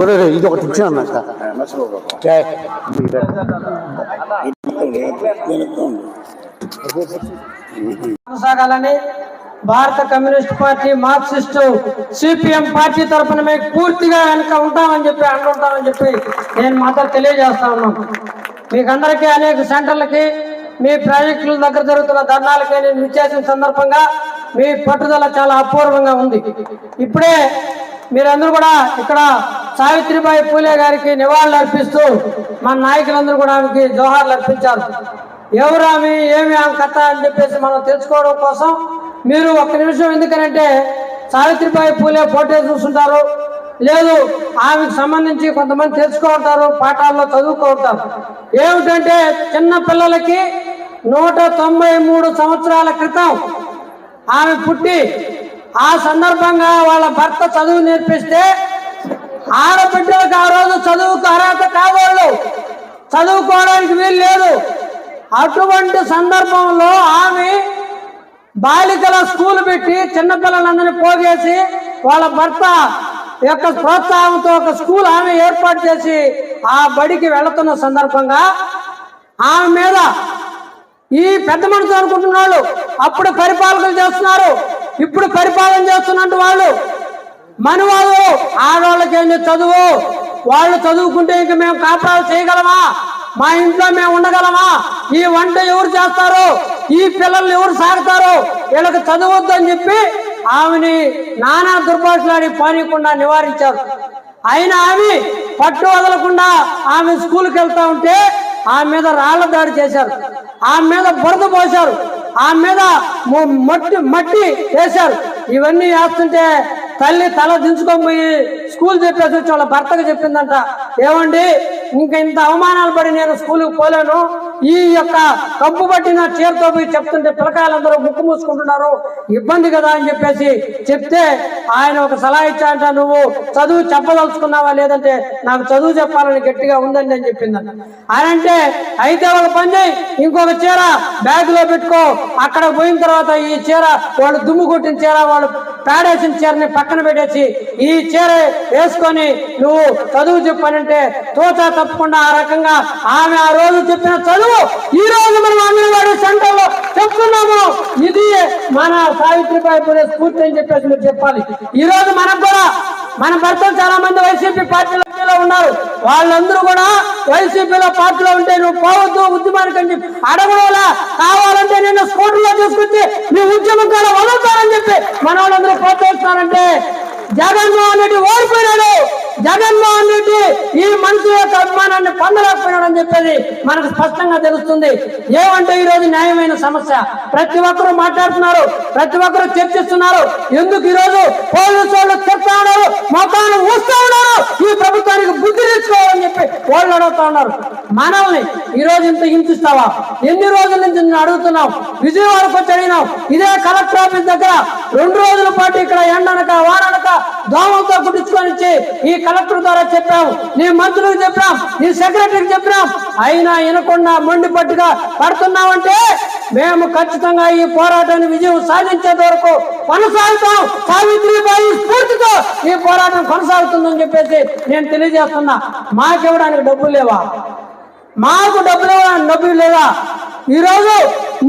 ఒరే, ఇది ఒకటి ఇచ్చిన ఏయ్, కొనసాగాలని భారత communist party Marxist CPM party తరఫున మీకు పూర్తిగా వెనక ఉంటామని చెప్పి అంటుంటామని చెప్పి నేను మాత్రం తెలియజేస్తా ఉన్నాను. మీకు అందరికీ అనేక సెంటర్లకి మీ ప్రాజెక్టుల దగ్గర జరుగుతున్న ధర్నాలకి నేను విచ్చేసిన సందర్భంగా మీ పట్టుదల చాలా అపూర్వంగా ఉంది. ఇప్పుడే మీరందరూ కూడా ఇక్కడ సావిత్రిబాయి పూలే గారికి నివాళులు అర్పిస్తూ మన నాయకులందరూ కూడా ఆమెకి జోహార్లు అర్పించారు. ఎవరు ఆమె ఏమి ఆమె కథ అని చెప్పేసి మనం తెలుసుకోవడం కోసం మీరు ఒక్క నిమిషం ఎందుకనంటే సావిత్రిబాయి పూలే ఫోటో చూస్తుంటారు. లేదు ఆమెకు సంబంధించి కొంతమంది తెలుసుకుంటారు పాఠాల్లో చదువుకుంటారు ఏమిటంటే చిన్న పిల్లలకి నూట తొంభై మూడు సంవత్సరాల క్రితం ఆమె పుట్టి ఆ సందర్భంగా వాళ్ళ భర్త చదువు నేర్పిస్తే ఆడబిడ్డలకు ఆ రోజు చదువుకు అర్హత కావాళ్ళు. చదువుకోవడానికి వీలు లేదు. అటువంటి సందర్భంలో ఆమె బాలికల స్కూల్ పెట్టి చిన్నపిల్లలందరినీ పోగేసి వాళ్ళ భర్త యొక్క ప్రోత్సాహంతో ఒక స్కూల్ ఆమె ఏర్పాటు చేసి ఆ బడికి వెళుతున్న సందర్భంగా ఆమె మీద ఈ పెద్ద మనుషులు అనుకుంటున్న అప్పుడు పరిపాలకులు చేస్తున్నారు. ఇప్పుడు పరిపాలన చేస్తున్నట్టు వాళ్ళు. మనవాళ్ళు ఆడవాళ్ళకి ఏంటి చదువు? వాళ్ళు చదువుకుంటే ఇంక మేము కాపురాలు చేయగలమా? మా ఇంట్లో మేము ఉండగలమా? ఈ వంట ఎవరు చేస్తారు? ఈ పిల్లల్ని ఎవరు సాగుతారు వీళ్ళకి చదవద్దు అని చెప్పి ఆమెని నానా దుర్భాషలాడి పానీయకుండా నివారించారు. అయినా ఆమె పట్టు వదలకుండా ఆమె స్కూల్కి వెళ్తా ఉంటే ఆమె మీద రాళ్ళ దాడి చేశారు. ఆమె మీద బురద పోశారు. ఆమె మీద మట్టి మట్టి వేశారు. ఇవన్నీ వేస్తుంటే తల్లి తల దించుకొని పోయి స్కూల్ చెప్పేసి వచ్చి వాళ్ళ భర్తకు చెప్పిందంట ఏమండి ఇంకా ఇంత అవమానాలు పడి నేను స్కూల్కి పోలేను. ఈ యొక్క కంపు పట్టిన చీరతో పోయి చెప్తుంటే పిల్లకాయలందరూ ముక్కు మూసుకుంటున్నారు. ఇబ్బంది కదా అని చెప్పేసి చెప్తే ఆయన ఒక సలహా ఇచ్చాయంట నువ్వు చదువు చెప్పదలుచుకున్నావా లేదంటే నాకు చదువు చెప్పాలని గట్టిగా ఉందండి అని చెప్పిందంట. ఆయన అంటే అయితే ఒక పని ఇంకొక చీర బ్యాగ్లో పెట్టుకో. అక్కడ పోయిన తర్వాత ఈ చీర వాళ్ళు దుమ్ము కొట్టిన చీర వాళ్ళు పేడేసిన చీరని పక్కన పెట్టేసి ఈ చీర వేసుకొని నువ్వు చదువు చెప్పానంటే తోచా తప్పకుండా ఆ రకంగా ఆమె ఆ రోజు చెప్పిన చదువు ఈ రోజు మనం అంగన్వాడీ సెంటర్లో చెప్తున్నాము. ఇది మన సావిత్రిబాయి పురే స్ఫూర్తి అని చెప్పేసి మీరు చెప్పాలి. ఈ రోజు మనకు కూడా మన భర్తలు చాలా మంది వైసీపీ పార్టీలో ఉన్నారు. వాళ్ళందరూ కూడా వైసీపీలో పార్టీలో ఉంటే నువ్వు పోవద్దు ఉద్యమానికి అని చెప్పి అడగడంలా కావాలంటే నేను స్కూటర్లో తీసుకొచ్చి నీ ఉద్యమం కూడా వదులుతానని చెప్పి మన వాళ్ళందరూ ప్రోత్సహిస్తానంటే జగన్మోహన్ రెడ్డి ఓడిపోయినాడు. జగన్మోహన్ రెడ్డి ఈ మనిషి యొక్క అభిమానాన్ని పొందలేకపోయినాడు అని చెప్పేది మనకు స్పష్టంగా తెలుస్తుంది. ఏమంటే ఈ రోజు న్యాయమైన సమస్య? ప్రతి ఒక్కరు మాట్లాడుతున్నారు ప్రతి ఒక్కరూ చర్చిస్తున్నారు. ఎందుకు ఈ రోజు పోలీసు వాళ్ళు చెప్తా ఉన్నారు మొత్తాన్ని వస్తూ ఉన్నారు? ఈ ప్రభుత్వానికి బుద్ధి తెచ్చుకోవాలని చెప్పి వాళ్ళు అడుగుతా ఉన్నారు. మనల్ని ఈ రోజు ఇంత హింసిస్తావా? ఎన్ని రోజుల నుంచి నిన్ను అడుగుతున్నాం విజయవాడకు వచ్చి అడిగినాం ఇదే కలెక్టర్ ఆఫీస్ దగ్గర రెండు రోజుల పాటు ఇక్కడ ఎండనక వారనక దోమలతో కుట్టించుకొని ఇచ్చి ఈ కలెక్టర్ ద్వారా చెప్పాం నీ మంత్రులకు చెప్పాం నీ సెక్రటరీకి చెప్పాం అయినా వినకుండా మొండి పట్టుగా పడుతున్నామంటే మేము ఖచ్చితంగా ఈ పోరాటాన్ని విజయం సాధించేంత వరకు కొనసాగుతాం. సావిత్రిబాయి స్ఫూర్తితో ఈ పోరాటం కొనసాగుతుందని చెప్పేసి నేను తెలియజేస్తున్నా. మాకివ్వడానికి డబ్బులు లేవా? మాకు డబ్బులు డబ్బులు లేదా ఈరోజు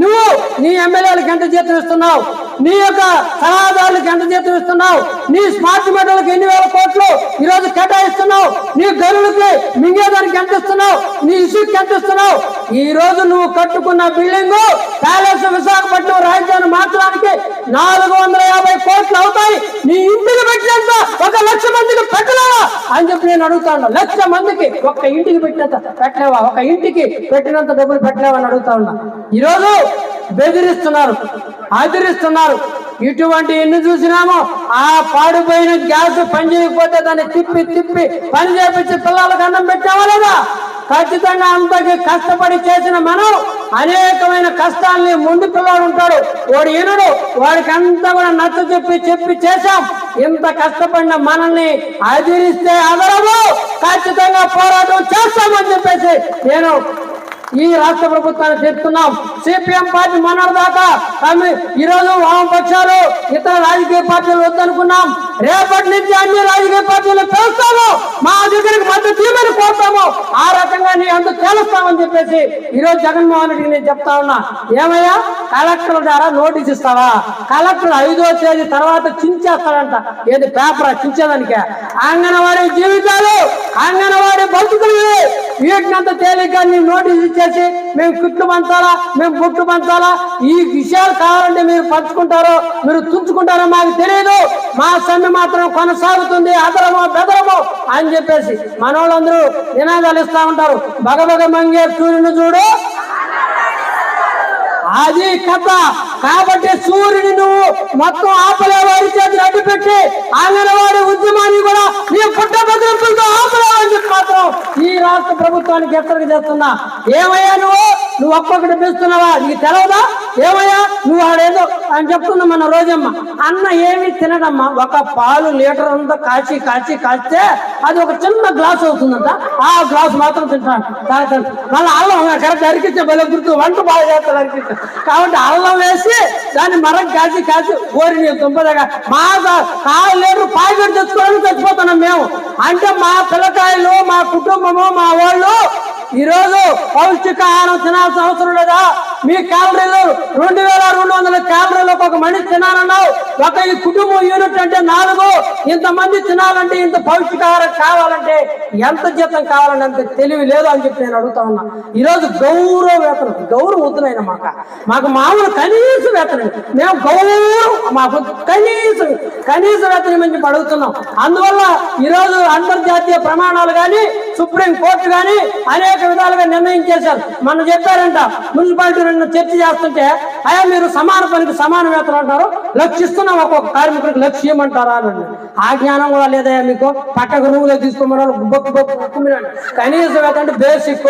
నువ్వు నీ ఎమ్మెల్యేలకు ఎంత జీతం ఇస్తున్నావు? నీ యొక్క సలహాదారులకు ఎంత జీతం ఇస్తున్నావు? నీ స్మార్ట్ మీటర్లకు ఎన్ని వేల కోట్లు ఈరోజు కేటాయిస్తున్నావు? నీ గరులకి మింగేదానికి ఎంత ఇస్తున్నావు? నీ ఇష్యూకి ఎంత ఇస్తున్నావు? ఈ రోజు నువ్వు కట్టుకున్న బిల్డింగ్ ప్యాలెస్ విశాఖపట్నం రాజధాని మార్చడానికి నాలుగు వందల యాభై కోట్లు అవుతాయి. నీ ఇంటికి పెట్టినంత ఒక లక్ష మందికి పెట్టలేవా? అని చెప్పి నేను అడుగుతాను. లక్ష మందికి ఒక్క ఇంటికి పెట్టినంత పెట్టలేవా? ఒక ఇంటికి పెట్టినంత డబ్బులు పెట్టలేవా అని అడుగుతా ఉన్నా. ఈరోజు బెదిరిస్తున్నారు ఆదరిస్తున్నారు ఇటువంటి ఎన్ని చూసినామో ఆ పాడిపోయిన గ్యాస్ పని చేయకపోతే దాన్ని తిప్పి తిప్పి పని చేపించి పిల్లలకు అన్నం పెట్టావా లేదా? ఖచ్చితంగా అంతకి కష్టపడి చేసిన మనం అనేకమైన కష్టాల్ని ముందు పిల్లవాడు ఉంటాడు వాడు ఈనుడు వాడికి అంతా కూడా నచ్చ చెప్పి చెప్పి చేశాం. ఇంత కష్టపడిన మనల్ని అదిరిస్తే అదరము ఖచ్చితంగా పోరాటం చేస్తామని చెప్పేసి నేను ఈ రాష్ట్ర ప్రభుత్వాన్ని చెప్తున్నాం సిపిఎం పార్టీ మొన్నటిదాకా ఆమె ఈరోజు వామపక్షాలు ఇతర రాజకీయ పార్టీలు వద్దనుకున్నాం. రేపటి నుంచి అన్ని రాజకీయ పార్టీలు పిలుస్తాము. మా దగ్గరికి మద్దతు తీమని కోరుతాము. ఆ రకంగా నీ అందుకు తేలుస్తామని చెప్పేసి ఈ రోజు జగన్మోహన్ రెడ్డికి నేను చెప్తా ఉన్నా. ఏమయ్యా? కలెక్టర్ ద్వారా నోటీస్ ఇస్తావా? కలెక్టర్ ఐదో తేదీ తర్వాత చించేస్తాడంట. ఏది పేపర్? చించేదానికే? అంగన్వాడీ జీవితాలు అంగన్వాడీ బతుకులు. వీటినంత తేలిగ్గా నీ నోటీస్ ఇచ్చేసి మేము కుట్లు పంచాలా మేము బుట్లు పంచాలా? ఈ విషయాలు కావాలంటే మీరు పంచుకుంటారో మీరు తుంచుకుంటారో మాకు తెలియదు మా సమ్మె మాత్రం కొనసాగుతుంది. అదరమో బెదరమో అని చెప్పేసి మనోళ్ళందరూ నినాదాలు ఇస్తా ఉంటారు. భగభగ మంగే సూర్యుని చూడు. అది కథ. కాబట్టి సూర్యుని నువ్వు మొత్తం ఆపలేవాడి చేతులు అడ్డు పెట్టి అంగన్వాడి ఉద్యమాన్ని కూడా నీ పుట్ట బెదిరింపులతో ఆపలేవని చెప్పి మాత్రం ఈ రాష్ట్ర ప్రభుత్వానికి హెచ్చరిక చేస్తున్నా ఏమయ్యా నువ్వు? నువ్వు ఒక్కొక్కటి పిలుస్తున్నావా? నీకు తెలవదా? ఏమయ్యా? నువ్వు ఆడేదో అని చెప్తున్నా మన రోజమ్మ. అన్న ఏమి తినడమ్మా. ఒక పాలు లీటర్ అంతా కాచి కాచి కాస్తే అది ఒక చిన్న గ్లాస్ అవుతుందంట. ఆ గ్లాస్ మాత్రం తింటాను. తాగుతాను. మళ్ళీ అల్లం కరెక్ట్ అరికిస్తే బలం గుర్తు. వంట బాగా చేస్తాడు అరికించే కాబట్టి అల్లం వేసి దాన్ని మరం కాచి కాచి ఓరి నీ తుంపదగా మా కాలు లీటర్ పాకెట్ తెచ్చుకోవడానికి చచ్చిపోతున్నాం మేము. అంటే మా పిల్లకాయలు మా కుటుంబము మా వాళ్ళు ఈరోజు పౌష్టికాహారం తినాల్సిన అవసరం లేదా? మీ క్యాలరీలు రెండు వేల రెండు వందల క్యాలరీలు ఒక మనిషి తినాలన్నావు. ఒక ఈ కుటుంబం యూనిట్ అంటే నాలుగు. ఇంతమంది తినాలంటే ఇంత పౌష్టికాహారం కావాలంటే ఎంత జీతం కావాలంటే అంత తెలివి లేదు అని చెప్పి నేను అడుగుతా ఉన్నా. ఈరోజు గౌరవ వేతనం గౌరవ వద్దునైన మాకు. మాకు మామూలు కనీస వేతనం. మేము గౌరవం మాకు కనీసం కనీస వేతనం అని చెప్పి అడుగుతున్నాం. అందువల్ల ఈరోజు అంతర్జాతీయ ప్రమాణాలు కానీ సుప్రీం కోర్టు కానీ అనేక విధాలుగా నిర్ణయం చేశారు. మన చెప్పారంట మున్సిపాలిటీ రెండు చర్చ చేస్తుంటే అయ్యా మీరు సమాన పనికి సమాన వేతనం అంటారు లక్షిస్తున్నాం ఒక్కొక్క కార్మికుడికి లక్ష్యం అంటారా అని ఆ జ్ఞానం కూడా లేదయ్యా మీకు. పక్కకు రూములో తీసుకోమని బొక్కు బొక్కు కుమ్మినాడు కనీస వేతనం అంటే బేసిక్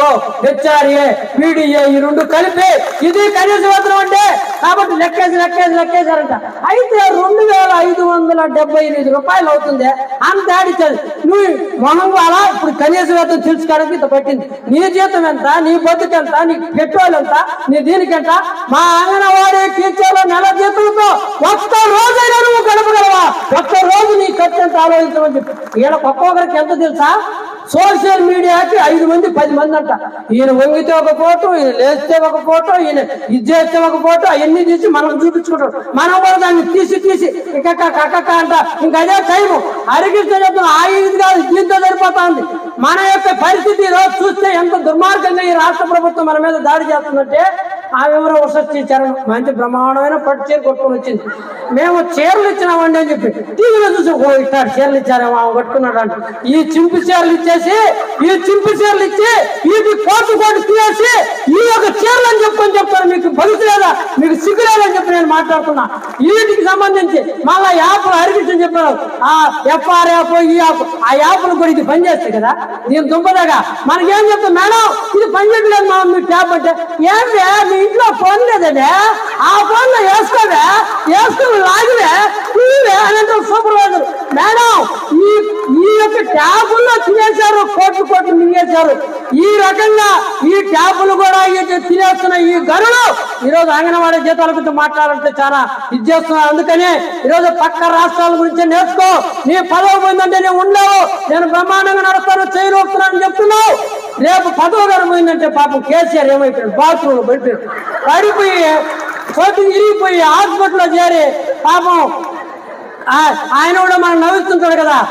హెచ్ఆర్ఏ పీడిఏ ఈ రెండు కలిపి ఇది కనీస వేతనం అంటే కాబట్టి లెక్కేసి లెక్కేసి లెక్కేశారంట. అయితే రెండు వేల ఐదు వందల డెబ్బై ఎనిమిది రూపాయలు అవుతుంది? అంత ఆడిచ్చారు నువ్వు మనం అలా ఇప్పుడు కనీస వేతనం తెలుసుకోవడానికి ఇంత పట్టింది. నీ జీతం ఎంత? నీ బతుకు ఎంత? నీ పెట్రోల్ ఎంత? నీ దీనికి ఎంత? మా అంగనవాడి టీచర్ల నెల జీతంతో వస్తా రోజైనా నువ్వు గడపగలవా ఒక్క రోజు నీ ఆలోచించమని చెప్పి. ఈయన ఒక్కొక్కరికి ఎంత తెలుసా? సోషల్ మీడియాకి ఐదు మంది పది మంది అంట. ఈయన వంగితే ఒక ఫోటో ఈయన లేస్తే ఒక ఫోటో ఈయన ఇది చేస్తే ఒక ఫోటో అవన్నీ తీసి మనం చూపించుకుంటాం మనం కూడా దాన్ని తీసి తీసి ఇక కక్క అంట. ఇంకా అదే టైము అరిగిస్తే చెప్తున్నా ఆ ఇది కాదు దీంతో సరిపోతా ఉంది మన యొక్క పరిస్థితి ఈ రోజు చూస్తే ఎంత దుర్మార్గంగా ఈ రాష్ట్ర ప్రభుత్వం మన మీద దాడి చేస్తుందంటే ఆ వివరం వసతి చరణ్. మంచి బ్రహ్మాండమైన పట్టు చీర కొట్టుకొని వచ్చింది. మేము చీరలు ఇచ్చినామండి అని చెప్పి టీవీలో చూసి ఓ ఇట్టాడు చీరలు ఇచ్చారేమో ఆమె కట్టుకున్నాడు అంట ఈ చింపు చీరలు ఇచ్చేసి ఈ చింపు చీరలు ఇచ్చి ఇది కోటు కోటు తీసేసి ఈ యొక్క చీరలు అని చెప్పుకొని చెప్తారు. మీకు భవిష్యత్ లేదా? మీకు సిగ్గు లేదని చెప్పి నేను మాట్లాడుతున్నా. వీటికి సంబంధించి మళ్ళా యాప్ అరిగించని చెప్పారు. ఆ ఎఫ్ఆర్ యాప్ ఈ యాప్ ఆ యాప్లు కూడా ఇది పనిచేస్తాయి కదా? దీని దుంపదాగా మనకేం చెప్తాం మేడం ఇది పనిచేయట్లేదు మా మీ ట్యాబ్ అంటే. ఏమి ఇంట్లో ఫోన్ లేదే ఆ ఫోన్లో వేసుకోవే? వేసుకుని లాగివే నువ్వే అని అంటే సూపర్వైజర్ మేడం ఈ ఈ యొక్క ట్యాబుల్లో తినేశారు కోట్లు కోట్లు మింగేశారు. ఈ రకంగా ఈ ట్యాబులు కూడా తినేస్తున్న ఈ గనులు ఈ రోజు అంగన్వాడీ జీతాల గురించి మాట్లాడాలంటే చాలా ఇది చేస్తున్నారు. అందుకని పక్క రాష్ట్రాల గురించి నేర్చుకో. నీ పదవి పోయిందంటే నేను ఉండవు నేను బ్రహ్మాండంగా నడుస్తాను చేయలు చెప్తున్నావు. రేపు పదవి గారు పోయిందంటే పాపం కేసీఆర్ ఏమైపోయాడు? బాత్రూమ్ పడిపోయాడు. పడిపోయి చోటు ఇరిగిపోయి హాస్పిటల్లో చేరి పాపం ఆయన కూడా మనం నవ్వుతుంటాడు కదా.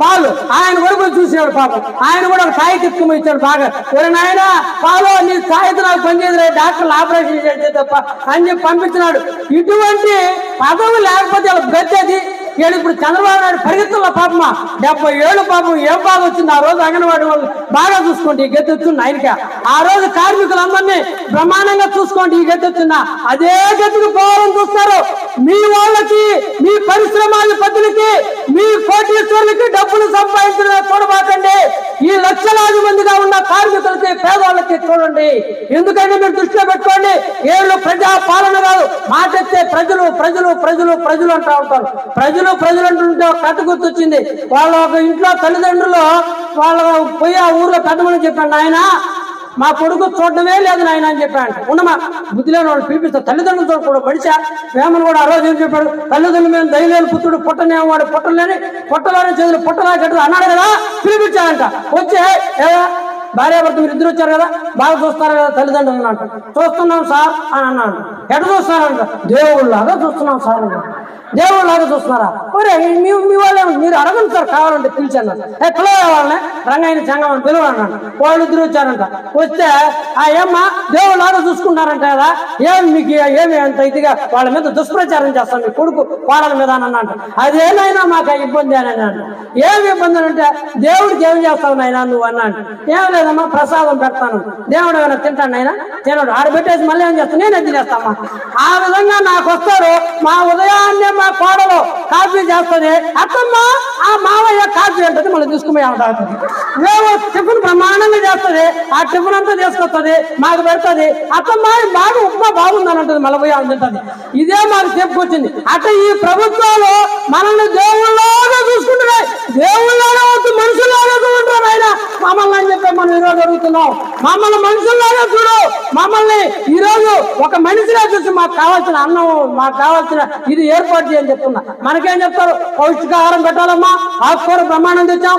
పాలు. ఆయన కూడా పోయి చూసినాడు పాపం. ఆయన కూడా ఒక స్థాయి తిప్పుకుని ఇచ్చాడు బాగా. ఒరే నాయన పాలు నీ స్థాయితో నాకు పనిచేయదు డాక్టర్లు ఆపరేషన్ చేస్తే తప్ప అని చెప్పి పంపించినాడు. ఇటువంటి పదవి లేకపోతే వాళ్ళ నేను ఇప్పుడు చంద్రబాబు నాయుడు పరిగెత్తుల పాపమా? డెబ్బై ఏళ్ళు పాపం ఏం బాగా వచ్చింది? ఆ రోజు అంగన్వాడీ వాళ్ళు బాగా చూసుకోండి ఈ గద్దె వచ్చింది ఆయనకి. ఆ రోజు కార్మికులందరినీ బ్రహ్మాండంగా చూసుకోండి ఈ గద్దె అదే గతికి పోవాలని చూస్తారు మీ వాళ్ళకి మీ పరిశ్రమాధిపతులకి మీ కోటీశ్వరులకి డబ్బులు సంపాదించడం ఈ లక్షలాది మందిగా ఉన్న కార్మికులకి పేదవాళ్ళకి చూడండి. ఎందుకంటే మీరు దృష్టిలో పెట్టుకోండి? ఏళ్ళు ప్రజా పాలన కాదు. మాటెత్తే ప్రజలు ప్రజలు ప్రజలు ప్రజలు అంటూ ఉంటారు. ప్రజలు ప్రజలు అంటుంటే ఒక కథ గుర్తొచ్చింది. వాళ్ళ ఒక ఇంట్లో తల్లిదండ్రులు వాళ్ళ పోయి ఆ ఊర్లో కట్టమని చెప్పండి. ఆయన మా కొడుకు చూడడమే లేదు నాయన అని చెప్పాడు. ఉన్నమా? బుద్ధి లేని వాళ్ళు పిలిపిస్తా తల్లిదండ్రులతో కూడా పడిచా వేమను కూడా ఆ రోజు ఏం చెప్పాడు? తల్లిదండ్రుల మేము దయలేని పుత్రుడు పుట్టనే వాడు పుట్టలేని పొట్టలోనే చేతులు పుట్టలా గట్టు అన్నాడు కదా? పిలిపించాడంట. వచ్చే ఏవా? భార్య భర్త మీరు ఇద్దరు వచ్చారు కదా? బాగా చూస్తారు కదా తల్లిదండ్రులు అన్నట్టు చూస్తున్నాం సార్ అని అన్నాడు. ఎట చూస్తున్నారంట దేవుళ్ళలాగా చూస్తున్నాం సార్ దేవుళ్ళలాగా చూస్తున్నారా? ఒరే మీ మీ వాళ్ళే మీరు అడగండి సార్ కావాలంటే పిలిచాను ఏ పిలవ వాళ్ళని. రంగయ్య చంగమని పిలవన్నాడు వాళ్ళు ఇద్దరు వచ్చారంట. వస్తే ఆ ఏమ్మా దేవుళ్ళలాగా చూసుకుంటారంట కదా. ఏం మీకు ఏమి అంత ఇదిగా వాళ్ళ మీద దుష్ప్రచారం చేస్తాం మీ కొడుకు వాళ్ళ మీద అని అన్నాడు. అదేనైనా మాకు ఆ ఇబ్బంది అని అన్నాడు. ఏమి ఇబ్బంది అంటే దేవుడికి ఏం చేస్తావు నాయన నువ్వు అన్నాడు. ఏం లేదమ్మా ప్రసాదం పెడతాను. దేవుడు ఏమైనా తింటాను నాయన? తినడు. ఆడ పెట్టేసి మళ్ళీ ఏం చేస్తాను నేనే తినేస్తామా ఆ విధంగా నాకు వస్తారు. మా ఉదయాన్నే మా కోడలు కాఫీ చేస్తుంది. అత్తమ్మ ఆ మావయ్య కాఫీ అంటది. మళ్ళీ తీసుకుపోయి తాగుతుంది. మేము టిఫిన్ బ్రహ్మాండంగా చేస్తుంది. ఆ టిఫిన్ అంతా తీసుకొస్తుంది. మాకు పెడుతుంది. అత్తమ్మ బాగా ఉప్మా బాగుందని అంటది. మళ్ళీ పోయి ఆమె ఇదే మాకు చెప్పుకొచ్చింది అట్లా ఈ ప్రభుత్వాలు మనల్ని దేవుళ్ళలాగా చూసుకుంటున్నాయి. దేవుళ్ళలోనే వద్దు మనుషుల్లాగా చూడంటారు ఆయన మమ్మల్ని అని చెప్పి మనం ఈరోజు మమ్మల్ని మనుషుల్లాగా చూడు. మమ్మల్ని ఈ రోజు ఒక మనిషిగా చూసి మాకు కావాల్సిన అన్నం మాకు కావాల్సిన ఇది ఏర్పాటు చేయని చెప్తున్నా. మనకేం చెప్తారు? పౌష్టికాహారం పెట్టాలమ్మా. ఆకుకూర ప్రమాణం తెచ్చాం.